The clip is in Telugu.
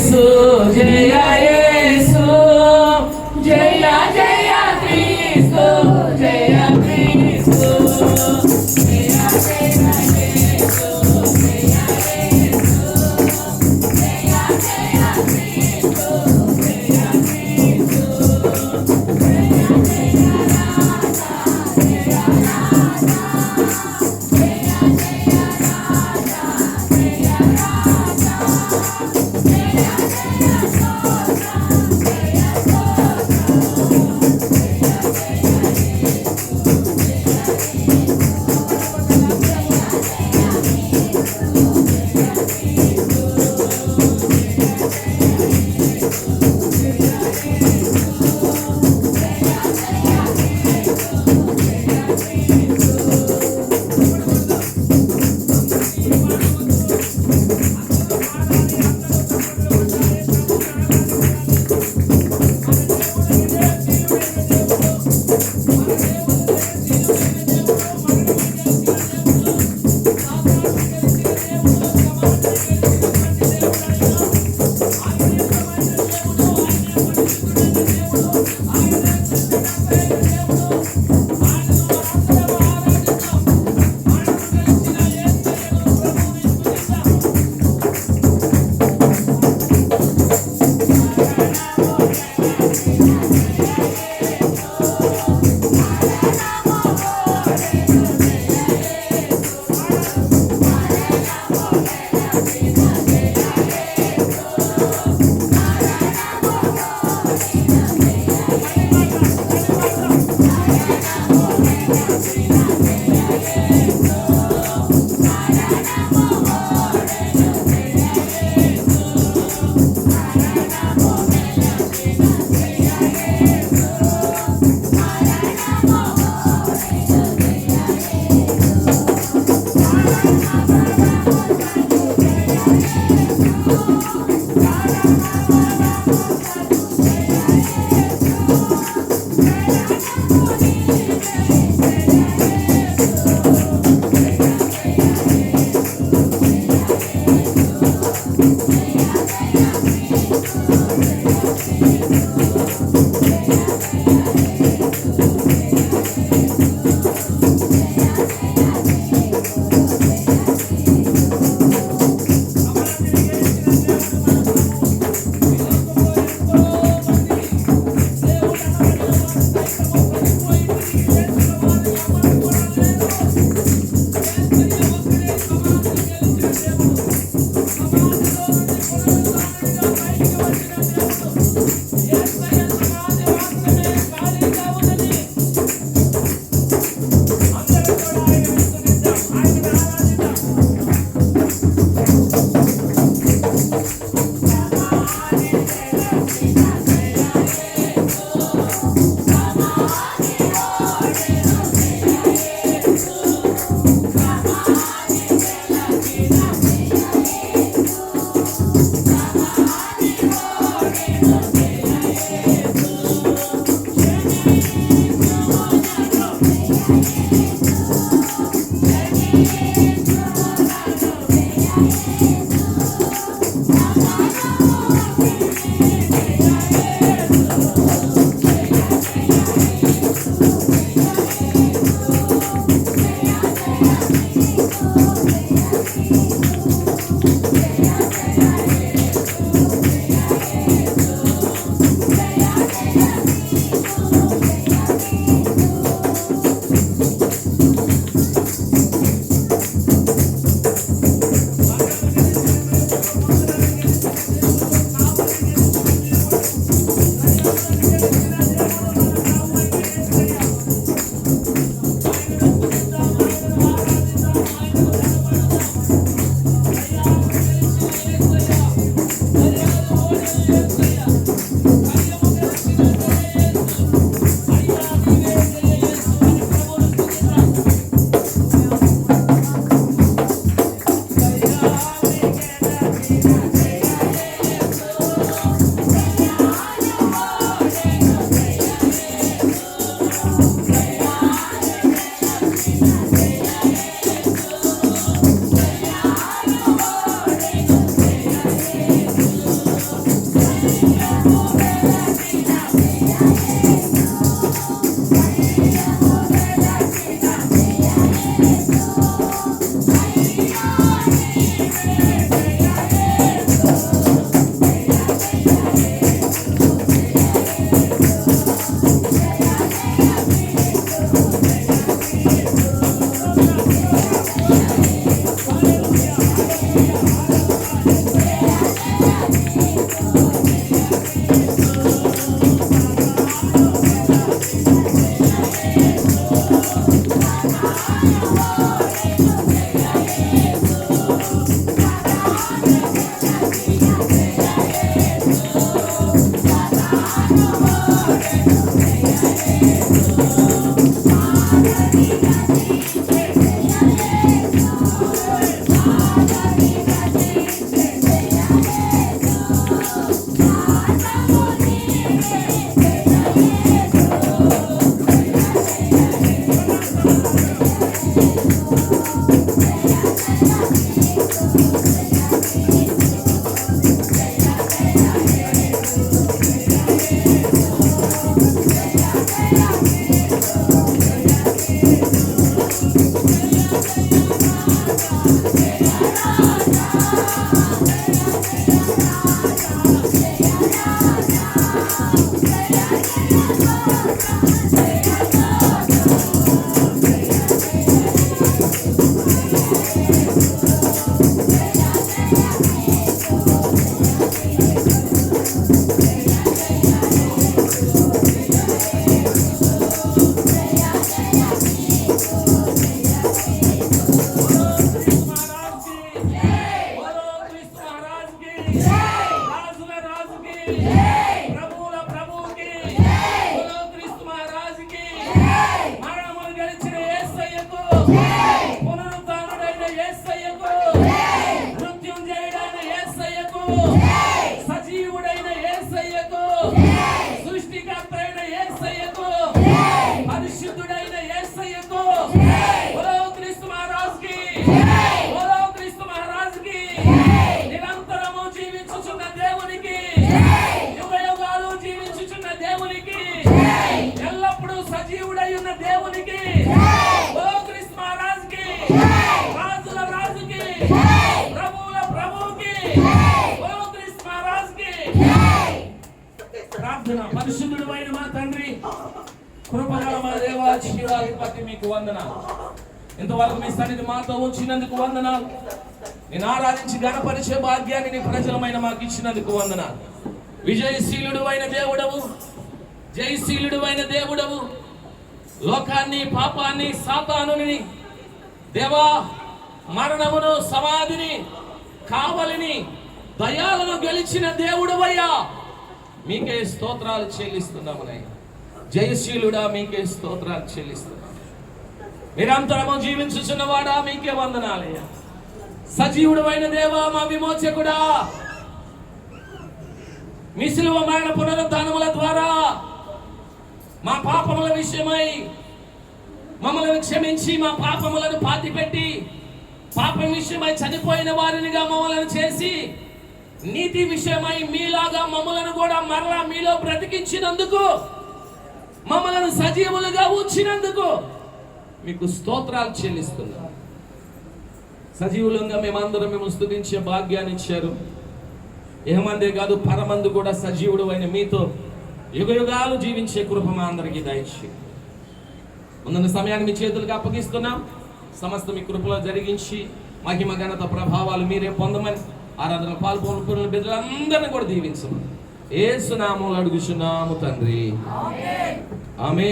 ressurreição. రాజుకి సజీవుడై దేవునికి. ఓ కృష్ణ మహారాజుకి. రాజుల రాజుకి. ప్రభువుల ప్రభువుకి. ఓ కృష్ణ మహారాజుకి. ప్రార్థన. పరిశుద్ధుడు మా తండ్రి కృపగల మా దేవా జీవాధిపతి మీకు వందనాలు. ఇంతవరకు మీ సన్నిధి మాతో ఉంచినందుకు వందనాలు. నేను ఆరాధించి గణపరిచే భాగ్యాన్ని నీ ప్రజలమైన మాకు ఇచ్చినందుకు వందనాలు. విజయశీలుడు అయిన దేవుడవు. జయశీలుడు అయిన దేవుడవు. లోకాన్ని పాపాన్ని సాతానుని దేవా మరణమును సమాధిని కావలిని దయాలను గెలిచిన దేవుడవయ్యా. మీకే స్తోత్రాలు చెల్లిస్తున్నామునయ్యా. జయశీలుడా మీకే స్తోత్రాలు చెల్లిస్తున్నాం. నిరంతరము జీవించుచున్నవాడా మీకే వందనాలయ్యా. సజీవుడమైన దేవా మా విమోచకుడా. మీ శిలువ మరణ పునరుద్ధానముల ద్వారా మా పాపముల విషయమై మమ్మల్ని క్షమించి మా పాపములను పాతిపెట్టి పాపం విషయమై చనిపోయిన వారినిగా మమ్మలను చేసి నీతి విషయమై మీలాగా మమ్మలను కూడా మరలా మీలో బ్రతికించినందుకు మమ్మలను సజీవులుగా ఉంచినందుకు మీకు స్తోత్రాలు చెల్లిస్తున్నాం. సజీవులంగా మేమందరం మేము స్థుతించే భాగ్యాన్ని ఇచ్చారు. ఏమందే కాదు పరమందు కూడా సజీవుడు అయిన మీతో యుగ యుగాలు జీవించే కృప మా అందరికీ దయచి ముందున్న సమయాన్ని మీ చేతులకు అప్పగిస్తున్నాం. సమస్త మీ కృపలో జరిగించి మహిమ ఘనత ప్రభావాలు మీరే పొందమని ఆరాధన పాల్గొన్న బిడ్డలందరినీ కూడా దీవించమని. ఏ సునామూలు అడుగుచున్నాము తండ్రి. ఆమె